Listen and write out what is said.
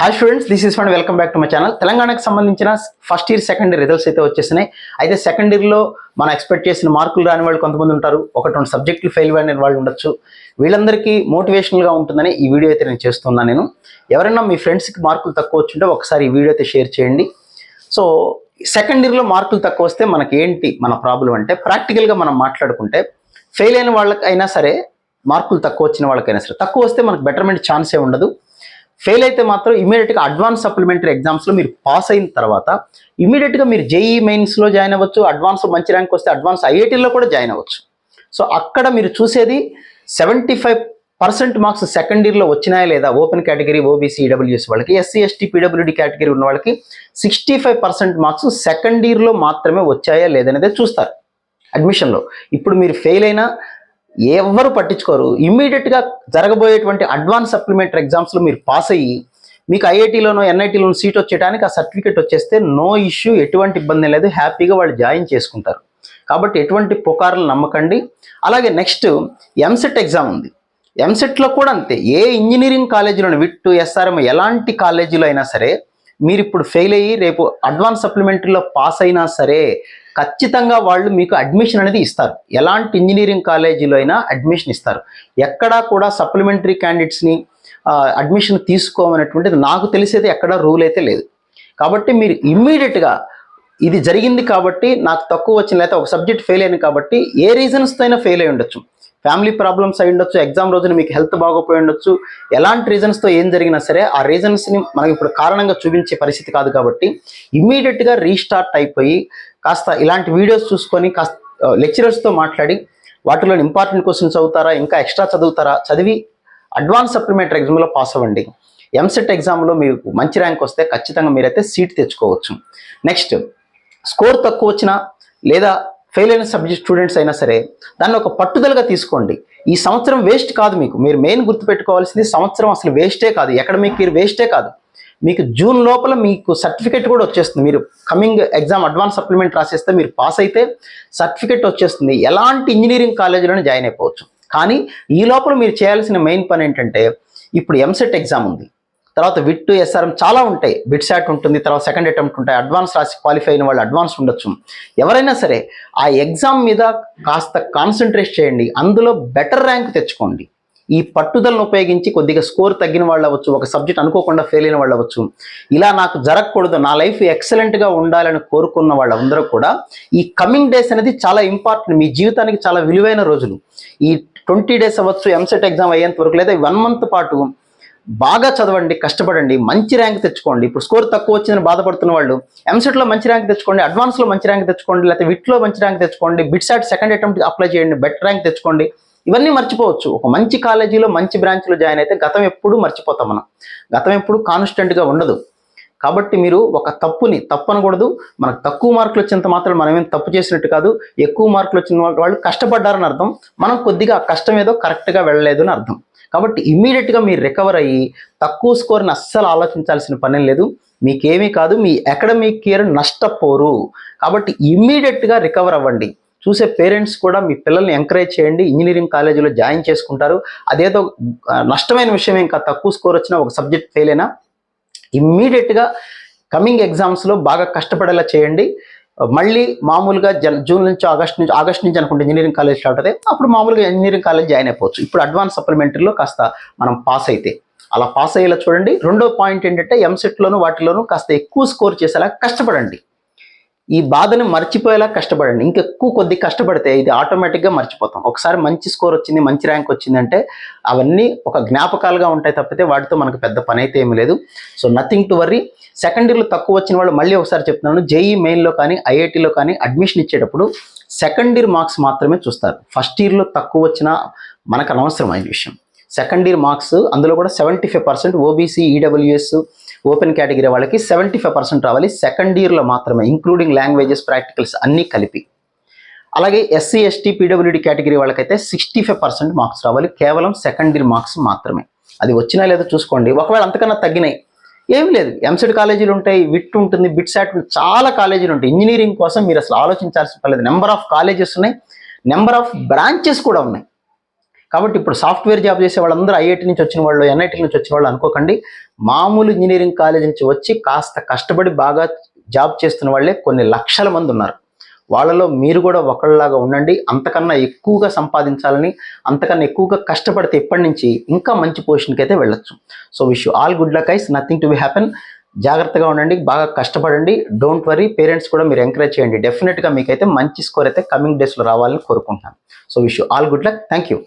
Hi students this is fund welcome back to my channel తెలంగాణకు సంబంధించిన first year second year results అయితే వచ్చేసినాయి. అయితే సెకండ్ ఇయర్లో మనం ఎక్స్పెక్ట్ చేసిన మార్కులు రాని వాళ్ళు కొంతమంది ఉంటారు. ఒకటి రెండు సబ్జెక్టులు ఫెయిల్ అయిన వాళ్ళు ఉండొచ్చు. వీళ్ళందరికీ మోటివేషనల్గా ఉంటుందని ఈ వీడియో అయితే నేను చేస్తున్నాను నేను. ఎవరైనా మీ ఫ్రెండ్స్కి మార్కులు తక్కువ వచ్చింటే ఒకసారి ఈ వీడియో అయితే షేర్ చేయండి. సో సెకండ్ ఇయర్లో మార్కులు తక్కువ వస్తే మనకి ఏంటి మన ప్రాబ్లం అంటే ప్రాక్టికల్గా మనం మాట్లాడుకుంటే ఫెయిల్ అయిన వాళ్ళకైనా సరే మార్కులు తక్కువ వచ్చిన వాళ్ళకైనా సరే తక్కువ వస్తే మనకు బెటర్మెంట్ ఛాన్సే ఉండదు. ఫెయిల్ అయితే మాత్రం ఇమీడియట్గా అడ్వాన్స్ సప్లిమెంటరీ ఎగ్జామ్స్లో మీరు పాస్ అయిన తర్వాత ఇమీడియట్గా మీరు జేఈ మెయిన్స్లో జాయిన్ అవ్వచ్చు అడ్వాన్స్ మంచి ర్యాంక్ వస్తే అడ్వాన్స్ ఐఐటీలో కూడా జాయిన్ అవ్వచ్చు. సో అక్కడ మీరు చూసేది seventy five percent marks second ఇయర్లో వచ్చినాయా లేదా? ఓపెన్ కేటగిరీ ఓబీసీ ఈడబ్ల్యూఎస్ వాళ్ళకి ఎస్సీ ఎస్టీ పీడబ్ల్యూడి కేటగిరీ ఉన్న వాళ్ళకి sixty five percent marks second ఇయర్లో మాత్రమే వచ్చాయా లేదనేది చూస్తారు. అడ్మిషన్లో ఇప్పుడు మీరు ఫెయిల్ అయినా ఎవరు పట్టించుకోరు. ఇమ్మీడియట్గా జరగబోయేటువంటి అడ్వాన్స్ సప్లిమెంటరీ ఎగ్జామ్స్లో మీరు పాస్ అయ్యి మీకు ఐఐటీలోనో ఎన్ఐటీలోనో సీట్ వచ్చేయడానికి ఆ సర్టిఫికేట్ వచ్చేస్తే నో ఇష్యూ ఎటువంటి ఇబ్బంది లేదు. హ్యాపీగా వాళ్ళు జాయిన్ చేసుకుంటారు. కాబట్టి ఎటువంటి పుకార్లు నమ్మకండి. అలాగే నెక్స్ట్ ఎంసెట్ ఎగ్జామ్ ఉంది. ఎంసెట్లో కూడా అంతే. ఏ ఇంజనీరింగ్ కాలేజీలోని విట్టు ఎస్ఆర్ఎం ఎలాంటి కాలేజీలో అయినా సరే మీరు ఇప్పుడు ఫెయిల్ అయ్యి రేపు అడ్వాన్స్ సప్లిమెంటరీలో పాస్ అయినా సరే ఖచ్చితంగా వాళ్ళు మీకు అడ్మిషన్ అనేది ఇస్తారు. ఎలాంటి ఇంజనీరింగ్ కాలేజీలో అయినా అడ్మిషన్ ఇస్తారు. ఎక్కడా కూడా సప్లిమెంటరీ క్యాండిడేట్స్ని అడ్మిషన్ తీసుకోమనేటువంటిది నాకు తెలిసేది ఎక్కడా రూల్ అయితే లేదు. కాబట్టి మీరు ఇమ్మీడియట్గా ఇది జరిగింది కాబట్టి నాకు తక్కువ వచ్చిన లేకపోతే ఒక సబ్జెక్ట్ ఫెయిల్ అయింది కాబట్టి ఏ రీజన్స్తో అయినా ఫెయిల్ అయి ఉండొచ్చు. ఫ్యామిలీ ప్రాబ్లమ్స్ అయి ఉండొచ్చు ఎగ్జామ్ రోజున మీకు హెల్త్ బాగోపోయి ఉండొచ్చు. ఎలాంటి రీజన్స్తో ఏం జరిగినా సరే ఆ రీజన్స్ని మనకి ఇప్పుడు కారణంగా చూపించే పరిస్థితి కాదు కాబట్టి ఇమ్మీడియట్గా రీస్టార్ట్ అయిపోయి కాస్త ఇలాంటి వీడియోస్ చూసుకొని కాస్త లెక్చరర్స్తో మాట్లాడి వాటిలో ఇంపార్టెంట్ క్వశ్చన్స్ చదువుతారా ఇంకా ఎక్స్ట్రా చదువుతారా చదివి అడ్వాన్స్ సప్లిమెంటరీ ఎగ్జామ్లో పాస్ అవ్వండి. ఎంసెట్ ఎగ్జామ్లో మీకు మంచి ర్యాంక్ వస్తే ఖచ్చితంగా మీరైతే సీట్ తెచ్చుకోవచ్చు. నెక్స్ట్ స్కోర్ తక్కువ వచ్చినా లేదా ఫెయిల్ అయిన సబ్జెక్ట్ స్టూడెంట్స్ అయినా సరే దాన్ని ఒక పట్టుదలగా తీసుకోండి. ఈ సంవత్సరం వేస్ట్ కాదు మీకు. మీరు మెయిన్ గుర్తుపెట్టుకోవాల్సింది సంవత్సరం అసలు వేస్టే కాదు. ఎకడమిక్ ఇయర్ వేస్టే కాదు. మీకు జూన్ లోపల మీకు సర్టిఫికేట్ కూడా వచ్చేస్తుంది. మీరు కమింగ్ ఎగ్జామ్ అడ్వాన్స్ సప్లిమెంట్ రాసేస్తే మీరు పాస్ అయితే సర్టిఫికేట్ వచ్చేస్తుంది. ఎలాంటి ఇంజనీరింగ్ కాలేజీలోనే జాయిన్ అయిపోవచ్చు. కానీ ఈ లోపల మీరు చేయాల్సిన మెయిన్ పని ఏంటంటే ఇప్పుడు ఎంసెట్ ఎగ్జామ్ ఉంది. తర్వాత విట్ ఎస్ఆర్ఎం చాలా ఉంటాయి. బిట్ శాట్ ఉంటుంది తర్వాత సెకండ్ అటెంప్ట్ ఉంటాయి. అడ్వాన్స్ రాసి క్వాలిఫై అయిన వాళ్ళు అడ్వాన్స్ ఉండొచ్చు. ఎవరైనా సరే ఆ ఎగ్జామ్ మీద కాస్త కాన్సన్ట్రేట్ చేయండి. అందులో బెటర్ ర్యాంక్ తెచ్చుకోండి. ఈ పట్టుదలను ఉపయోగించి కొద్దిగా స్కోర్ తగ్గిన వాళ్ళు అవ్వచ్చు ఒక సబ్జెక్ట్ అనుకోకుండా ఫెయిల్ అయిన వాళ్ళు అవ్వచ్చు ఇలా నాకు జరగకూడదు నా లైఫ్ ఎక్సలెంట్గా ఉండాలని కోరుకున్న వాళ్ళందరూ కూడా ఈ కమింగ్ డేస్ అనేది చాలా ఇంపార్టెంట్. మీ జీవితానికి చాలా విలువైన రోజులు. ఈ ట్వంటీ డేస్ అవ్వచ్చు ఎంసెట్ ఎగ్జామ్ అయ్యేంత వరకు లేదా వన్ మంత్ పాటు బాగా చదవండి కష్టపడండి మంచి ర్యాంక్ తెచ్చుకోండి. ఇప్పుడు స్కోర్ తక్కువ వచ్చిందని బాధపడుతున్న వాళ్ళు ఎంసెట్లో మంచి ర్యాంక్ తెచ్చుకోండి అడ్వాన్స్లో మంచి ర్యాంక్ తెచ్చుకోండి లేకపోతే విట్లో మంచి ర్యాంక్ తెచ్చుకోండి బిట్ సెకండ్ అటెంప్ట్ అప్లై చేయండి బెటర్ ర్యాంక్ తెచ్చుకోండి. ఇవన్నీ మర్చిపోవచ్చు. ఒక మంచి కాలేజీలో మంచి బ్రాంచ్లో జాయిన్ అయితే గతం ఎప్పుడు మర్చిపోతాం మనం. గతం ఎప్పుడు కాన్స్టెంట్గా ఉండదు. కాబట్టి మీరు ఒక తప్పుని తప్పు అనకూడదు మనకు తక్కువ మార్కులు వచ్చినంత మాత్రం మనమేం తప్పు చేసినట్టు కాదు. ఎక్కువ మార్కులు వచ్చిన వాళ్ళు కష్టపడ్డారని అర్థం. మనం కొద్దిగా ఆ కష్టం ఏదో కరెక్ట్గా వెళ్ళలేదు అని అర్థం. కాబట్టి ఇమ్మీడియట్గా మీరు రికవర్ అయ్యి తక్కువ స్కోర్ని అస్సలు ఆలోచించాల్సిన పని లేదు. మీకేమీ కాదు. మీ అకాడమిక్ ఇయర్ నష్టపోరు. కాబట్టి ఇమ్మీడియట్గా రికవర్ అవ్వండి. చూసే పేరెంట్స్ కూడా మీ పిల్లల్ని ఎంకరేజ్ చేయండి ఇంజనీరింగ్ కాలేజీలో జాయిన్ చేసుకుంటారు. అదేదో నష్టమైన విషయం ఇంకా తక్కువ స్కోర్ వచ్చినా ఒక సబ్జెక్ట్ ఫెయిల్ అయినా ఇమ్మీడియట్గా కమింగ్ ఎగ్జామ్స్లో బాగా కష్టపడేలా చేయండి. మళ్ళీ మామూలుగా జన్ జూన్ నుంచి ఆగస్ట్ నుంచి ఆగస్ట్ నుంచి అనుకుంటే ఇంజనీరింగ్ కాలేజ్ స్టార్ట్ అయితే అప్పుడు మామూలుగా ఇంజనీరింగ్ కాలేజ్ జాయిన్ అయిపోవచ్చు. ఇప్పుడు అడ్వాన్స్ సప్లిమెంటరీలో కాస్త మనం పాస్ అయితే. అలా పాస్ అయ్యేలా చూడండి. రెండో పాయింట్ ఏంటంటే ఎంసెట్లోను వాటిలోనూ కాస్త ఎక్కువ స్కోర్ చేసేలా కష్టపడండి. ఈ బాధను మర్చిపోయేలా కష్టపడండి. ఇంకెక్కువ కొద్ది కష్టపడితే ఇది ఆటోమేటిక్గా మర్చిపోతాం. ఒకసారి మంచి స్కోర్ వచ్చింది మంచి ర్యాంక్ వచ్చిందంటే అవన్నీ ఒక జ్ఞాపకాలుగా ఉంటాయి తప్పితే వాటితో మనకు పెద్ద పని అయితే ఏమీ లేదు. So nothing to worry second ఇయర్లో తక్కువ వచ్చిన వాళ్ళు మళ్ళీ ఒకసారి చెప్తున్నాను. జేఈ మెయిన్లో కానీ ఐఐటీలో కానీ అడ్మిషన్ ఇచ్చేటప్పుడు సెకండ్ ఇయర్ మార్క్స్ మాత్రమే చూస్తారు. ఫస్ట్ ఇయర్లో తక్కువ వచ్చినా మనకు అనవసరమైన విషయం. సెకండ్ ఇయర్ మార్క్స్ అందులో కూడా seventy five percent OBC EWS open category వాళ్ళకి సెవెంటీ ఫైవ్ పర్సెంట్ రావాలి. సెకండ్ ఇయర్లో మాత్రమే ఇంక్లూడింగ్ లాంగ్వేజెస్ ప్రాక్టికల్స్ అన్నీ కలిపి. అలాగే ఎస్సీ ఎస్టీ పీడబ్ల్యూడి కేటగిరీ వాళ్ళకైతే సిక్స్టీ ఫైవ్ పర్సెంట్ మార్క్స్ రావాలి. కేవలం సెకండ్ ఇయర్ మార్క్స్ మాత్రమే. అది వచ్చినా లేదో చూసుకోండి. ఒకవేళ అంతకన్నా తగ్గినాయి ఏం లేదు. ఎంసెడ్ కాలేజీలు ఉంటాయి విట్ ఉంటుంది బిట్ సాట్ ఉంటుంది, చాలా కాలేజీలు ఉంటాయి. ఇంజనీరింగ్ కోసం మీరు అసలు ఆలోచించాల్సిన పర్లేదు నెంబర్ ఆఫ్ కాలేజెస్ ఉన్నాయి నెంబర్ ఆఫ్ బ్రాంచెస్ కూడా ఉన్నాయి. కాబట్టి ఇప్పుడు సాఫ్ట్వేర్ జాబ్ చేసే వాళ్ళందరూ ఐఐటి నుంచి వచ్చిన వాళ్ళు ఎన్ఐటి నుంచి వచ్చిన వాళ్ళు అనుకోకండి. మామూలు ఇంజనీరింగ్ కాలేజ్ నుంచి వచ్చి కాస్త కష్టపడి బాగా జాబ్ చేస్తున్న వాళ్ళే కొన్ని లక్షల మంది ఉన్నారు. వాళ్ళలో మీరు కూడా ఒకళ్ళలాగా ఉండండి. అంతకన్నా ఎక్కువగా సంపాదించాలని అంతకన్నా ఎక్కువగా కష్టపడితే ఇప్పటి నుంచి ఇంకా మంచి పొజిషన్కి అయితే వెళ్ళొచ్చు. So wish all good luck is nothing to be happen జాగ్రత్తగా ఉండండి బాగా కష్టపడండి. డోంట్ వరీ పేరెంట్స్ కూడా మీరు ఎంకరేజ్ చేయండి. డెఫినెట్గా మీకైతే మంచి స్కోర్ అయితే కమింగ్ డేస్లో రావాలని కోరుకుంటున్నాను. So wish all good luck thank you